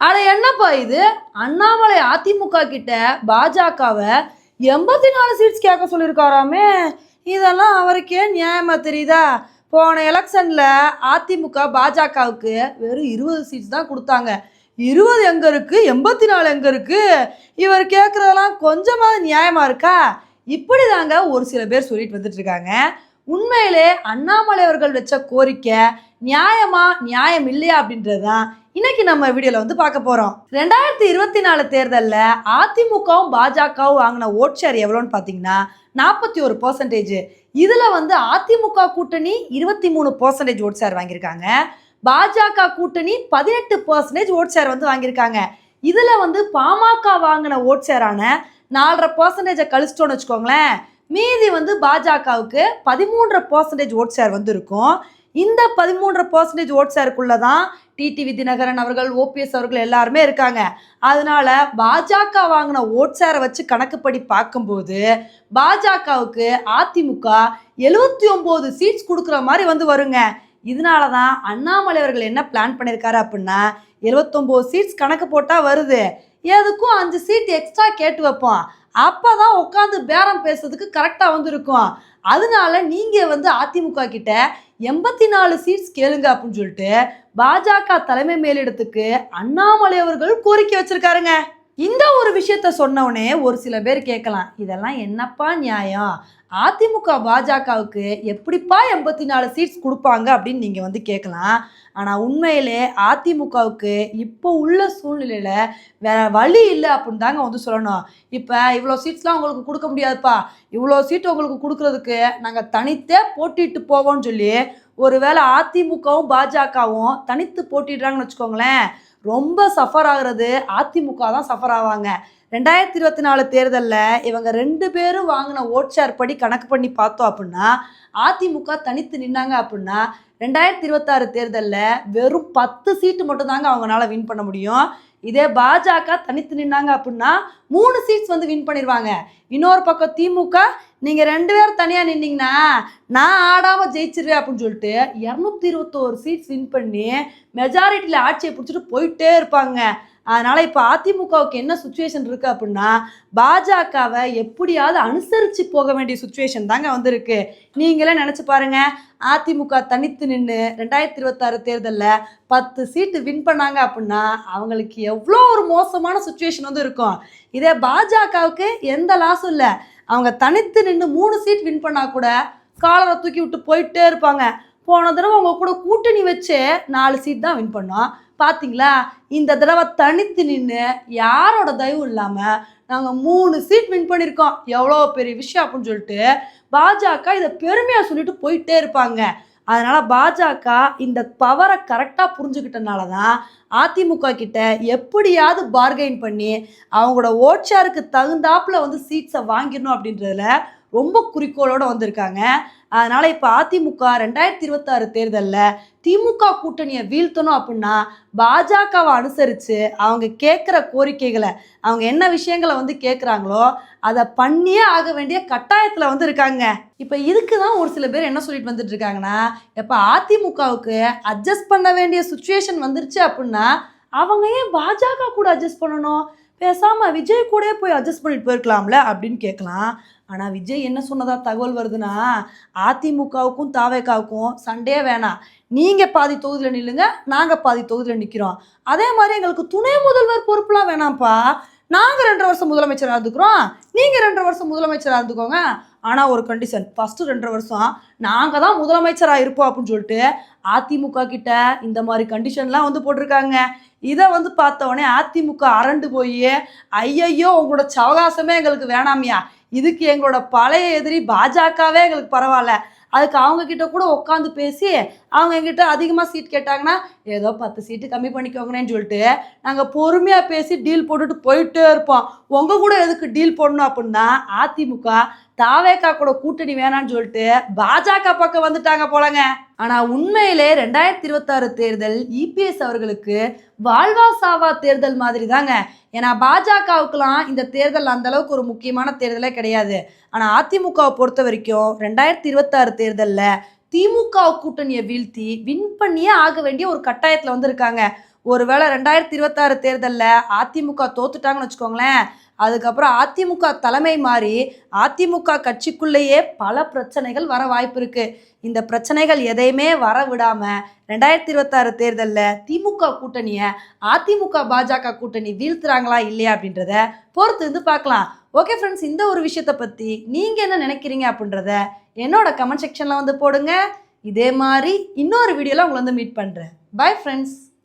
ஆனால் என்னப்பா இது? அண்ணாமலை அதிமுக கிட்ட பாஜகவை எண்பத்தி நாலு சீட்ஸ் கேட்க சொல்லியிருக்காராமே இதெல்லாம் அவருக்கே நியாயமா தெரியுதா? போன எலெக்ஷனில் அதிமுக பாஜகவுக்கு வெறும் இருபது சீட்ஸ் தான் கொடுத்தாங்க. இருபது எங்க இருக்குது எண்பத்தி நாலு எங்க இருக்குது இவர் கேட்குறதெல்லாம் கொஞ்சமாவது நியாயமாக இருக்கா? இப்படி தாங்க ஒரு சில பேர் சொல்லிட்டு வந்துட்டு இருக்காங்க உண்மையிலே அண்ணாமலை அவர்கள் வச்ச கோரிக்கை நியாயமா நியாயம் இல்லையா அப்படின்றது தான் இன்னைக்கு நம்ம வீடியோல வந்து பார்க்க போறோம். ரெண்டாயிரத்தி இருபத்தி நாலு தேர்தலில் அதிமுகவும் பாஜகவும் வாங்கின ஓட் ஷேர் எவ்வளோன்னு பார்த்தீங்கன்னா நாற்பத்தி ஒரு பர்சன்டேஜ் இதில் வந்து அதிமுக கூட்டணி இருபத்தி மூணு பர்சன்டேஜ் ஓட் ஷேர் வாங்கியிருக்காங்க. பாஜக கூட்டணி பதினெட்டு பர்சன்டேஜ் ஓட் ஷேர் வந்து வாங்கியிருக்காங்க. இதில் வந்து பாமக வாங்கின ஓட் ஷேரான நாலரை பர்சன்டேஜை கழிச்சிட்டோன்னு வச்சுக்கோங்களேன். மீதி வந்து பாஜகவுக்கு பதிமூன்றரை பர்சன்டேஜ் ஓட் ஷேர் வந்து இருக்கும் இந்த பதிமூன்று பர்சன்டேஜ் ஓட் ஷேருக்குள்ள தான் டிடிவி தினகரன் அவர்கள் ஓபிஎஸ் அவர்கள் எல்லாருமே இருக்காங்க. அதனால பாஜக வாங்கின ஓட் சேரை வச்சு கணக்குப்படி பார்க்கும்போது பாஜகவுக்கு அதிமுக எழுபத்தி ஒம்பது சீட்ஸ் கொடுக்குற மாதிரி வந்து வருங்க. இதனால தான் அண்ணாமலை அவர்கள் என்ன பிளான் பண்ணியிருக்காரு அப்படின்னா எழுபத்தொம்போது சீட்ஸ் கணக்கு போட்டால் வருது. எதுக்கும் அஞ்சு சீட் எக்ஸ்ட்ரா கேட்டு வைப்போம். அப்போ தான் உட்காந்து பேரம் பேசுறதுக்கு கரெக்டாக வந்து இருக்கும் அதனால நீங்கள் வந்து அதிமுக கிட்ட எண்பத்தி நாலு சீட்ஸ் கேளுங்க அப்படின்னு சொல்லிட்டு பாஜக தலைமை மேலிடத்துக்கு அண்ணாமலை அவர்கள் கோரிக்கை வச்சிருக்காருங்க. இந்த ஒரு விஷயத்த சொன்னவனே ஒரு சில பேர் கேட்கலாம் இதெல்லாம் என்னப்பா நியாயம்? அதிமுக பாஜகவுக்கு எப்படிப்பா எண்பத்தி நாலு சீட்ஸ் கொடுப்பாங்க? அப்படின்னு நீங்கள் வந்து கேட்கலாம். ஆனால் உண்மையிலே அதிமுகவுக்கு இப்போ உள்ள சூழ்நிலையில் வேற வழி இல்லை அப்படின்னு தாங்க வந்து சொல்லணும். இப்போ இவ்வளோ சீட்ஸ்லாம் உங்களுக்கு கொடுக்க முடியாதுப்பா. இவ்வளோ சீட் உங்களுக்கு கொடுக்கறதுக்கு நாங்கள் தனித்தே போட்டிட்டு போவோம்னு சொல்லி ஒருவேளை அதிமுகவும் பாஜகவும் தனித்து போட்டிடுறாங்கன்னு வச்சுக்கோங்களேன். ரொம்ப சஃபர் ஆகுறது அதிமுக தான் சஃபர் ஆவாங்க. ரெண்டாயிரத்தி இருபத்தி நாலு தேர்தலில் இவங்க ரெண்டு பேரும் வாங்கின ஓட் ஷேர் படி கணக்கு பண்ணி பார்த்தோம் அப்படின்னா அதிமுக தனித்து நின்னாங்க அப்படின்னா ரெண்டாயிரத்தி இருபத்தாறு தேர்தலில் வெறும் பத்து சீட்டு மட்டும்தாங்க அவங்களால வின் பண்ண முடியும். இதே பாஜக தனித்து நின்னாங்க அப்படின்னா மூணு சீட்ஸ் வந்து வின் பண்ணிடுவாங்க இன்னொரு பக்கம் திமுக நீங்கள் ரெண்டு பேரும் தனியாக நின்னீங்கன்னா நான் ஆடாமல் ஜெயிச்சிருவேன் அப்படின்னு சொல்லிட்டு இரநூத்தி இருபத்தோரு சீட்ஸ் வின் பண்ணி மெஜாரிட்டியில் ஆட்சியை பிடிச்சிட்டு போயிட்டே இருப்பாங்க. அதனால் இப்போ அதிமுகவுக்கு என்ன சுச்சுவேஷன் இருக்குது அப்படின்னா பாஜகவை எப்படியாவது அனுசரித்து போக வேண்டிய சுச்சுவேஷன் தாங்க வந்திருக்கு. நீங்களே நினச்சி பாருங்கள் அதிமுக தனித்து நின்று ரெண்டாயிரத்தி இருபத்தாறு தேர்தலில் பத்து சீட்டு வின் பண்ணாங்க அப்படின்னா அவங்களுக்கு எவ்வளோ ஒரு மோசமான சுச்சுவேஷன் வந்து இருக்கும். இதே பாஜகவுக்கு எந்த லாஸும் இல்லை. அவங்க தனித்து நின்று மூணு சீட் வின் பண்ணால் கூட காலரை தூக்கி விட்டு போயிட்டே இருப்பாங்க. போன தடவை அவங்க கூட கூட்டணி வச்சு நாலு சீட் தான் வின் பண்ணோம். பார்த்தீங்களா இந்த தடவை தனித்து நின்று யாரோட தயவு இல்லாமல் நாங்கள் மூணு சீட் வின் பண்ணியிருக்கோம் எவ்வளோ பெரிய விஷயம் அப்படின்னு சொல்லிட்டு பாஜக இதை பெருமையாக சொல்லிட்டு போயிட்டே இருப்பாங்க. அதனால் பாஜக இந்த பவரை கரெக்டாக புரிஞ்சுக்கிட்டனால தான் அதிமுக கிட்ட எப்படியாவது பார்கெயின் பண்ணி அவங்களோட ஓட்சாருக்கு தகுந்தாப்பில் தகுந்தாப்புல வந்து சீட்ஸை வாங்கிடணும் அப்படின்றதுல ரொம்ப குறிக்கோளோட வந்திருக்காங்க. அதனால் இப்போ அதிமுக ரெண்டாயிரத்தி இருபத்தாறு தேர்தலில் திமுக கூட்டணியை வீழ்த்தணும் அப்படின்னா பாஜகவை அனுசரித்து அவங்க கேட்குற கோரிக்கைகளை அவங்க என்ன விஷயங்களை வந்து கேட்குறாங்களோ அதை பண்ணியே ஆக வேண்டிய கட்டாயத்தில் வந்து இருக்காங்க இப்போ இதுக்கு தான் ஒரு சில பேர் என்ன சொல்லிட்டு வந்துட்டு இருக்காங்கன்னா இப்போ அதிமுகவுக்கு அட்ஜஸ்ட் பண்ண வேண்டிய சுச்சுவேஷன் வந்துருச்சு அப்படின்னா அவங்க ஏன் பாஜக கூட அட்ஜஸ்ட் பண்ணணும்? பேசாமல் விஜய் கூட போய் அட்ஜஸ்ட் பண்ணிட்டு போயிருக்கலாம்ல அப்படின்னு கேட்கலாம். ஆனால் விஜய் என்ன சொன்னதா தகவல் வருதுன்னா அதிமுகவுக்கும் தாவேக்காவுக்கும் சண்டே வேணாம். நீங்கள் பாதி தொகுதியில் நில்லுங்க நாங்கள் பாதி தொகுதியில் நிற்கிறோம் அதே மாதிரி எங்களுக்கு துணை முதல்வர் பொறுப்புலாம் வேணாம்ப்பா. நாங்கள் ரெண்டு வருஷம் முதலமைச்சராக இருந்துக்கிறோம். நீங்கள் ரெண்டு வருஷம் முதலமைச்சராக இருந்துக்கோங்க. ஆனால் ஒரு கண்டிஷன் ஃபஸ்ட்டு ரெண்டரை வருஷம் நாங்கள் தான் முதலமைச்சராக இருப்போம் அப்படின்னு சொல்லிட்டு அதிமுக கிட்ட இந்த மாதிரி கண்டிஷன்லாம் வந்து போட்டிருக்காங்க. இதை வந்து பார்த்தவொடனே அதிமுக அரண்டு போய் ஐயையோ உங்களோட சவகாசமே எங்களுக்கு வேணாமியா. இதுக்கு எங்களோட பழைய எதிரி பாஜகவே எங்களுக்கு பரவாயில்ல. அதுக்கு அவங்க கிட்ட கூட உட்காந்து பேசி அவங்க எங்கிட்ட அதிகமாக சீட் கேட்டாங்கன்னா ஏதோ பத்து சீட்டு கம்மி பண்ணிக்கோங்கன்னு சொல்லிட்டு நாங்கள் பொறுமையாக பேசி டீல் போட்டுட்டு போயிட்டே இருப்போம். உங்கள் கூட எதுக்கு டீல் போடணும் அப்படின்னா அதிமுக தாவேக்கா கூட கூட்டணி வேணான்னு சொல்லிட்டு பாஜக பக்கம் வந்துட்டாங்க போலங்க. ஆனால் உண்மையிலே ரெண்டாயிரத்தி இருபத்தாறு தேர்தல் இபிஎஸ் அவர்களுக்கு வாழ்வா சாவா தேர்தல் மாதிரி தாங்க ஏன்னா பாஜகவுக்கெல்லாம் இந்த தேர்தல் அந்த அளவுக்கு ஒரு முக்கியமான தேர்தலே கிடையாது. ஆனால் அதிமுகவை பொறுத்த வரைக்கும் ரெண்டாயிரத்தி இருபத்தாறு தேர்தலில் திமுக கூட்டணியை வீழ்த்தி வின் பண்ணியே ஆக வேண்டிய ஒரு கட்டாயத்தில் வந்திருக்காங்க. ஒருவேளை ரெண்டாயிரத்தி இருபத்தாறு தேர்தலில் அதிமுக தோத்துட்டாங்கன்னு வச்சுக்கோங்களேன். அதுக்கப்புறம் அதிமுக தலைமை மாறி அதிமுக கட்சிக்குள்ளேயே பல பிரச்சனைகள் வர வாய்ப்பு இருக்கு. இந்த பிரச்சனைகள் எதையுமே வர விடாம ரெண்டாயிரத்தி இருபத்தாறு தேர்தலில் திமுக கூட்டணியை அதிமுக பாஜக கூட்டணி வீழ்த்துறாங்களா இல்லையா அப்படின்றத பொறுத்து இருந்து பார்க்கலாம். ஓகே ஃப்ரெண்ட்ஸ் இந்த ஒரு விஷயத்தை பற்றி நீங்கள் என்ன நினைக்கிறீங்க அப்படின்றத என்னோட கமெண்ட் செக்ஷனில் வந்து போடுங்க. இதே மாதிரி இன்னொரு வீடியோவில் உங்களை வந்து மீட் பண்ணுறேன் பை ஃப்ரெண்ட்ஸ்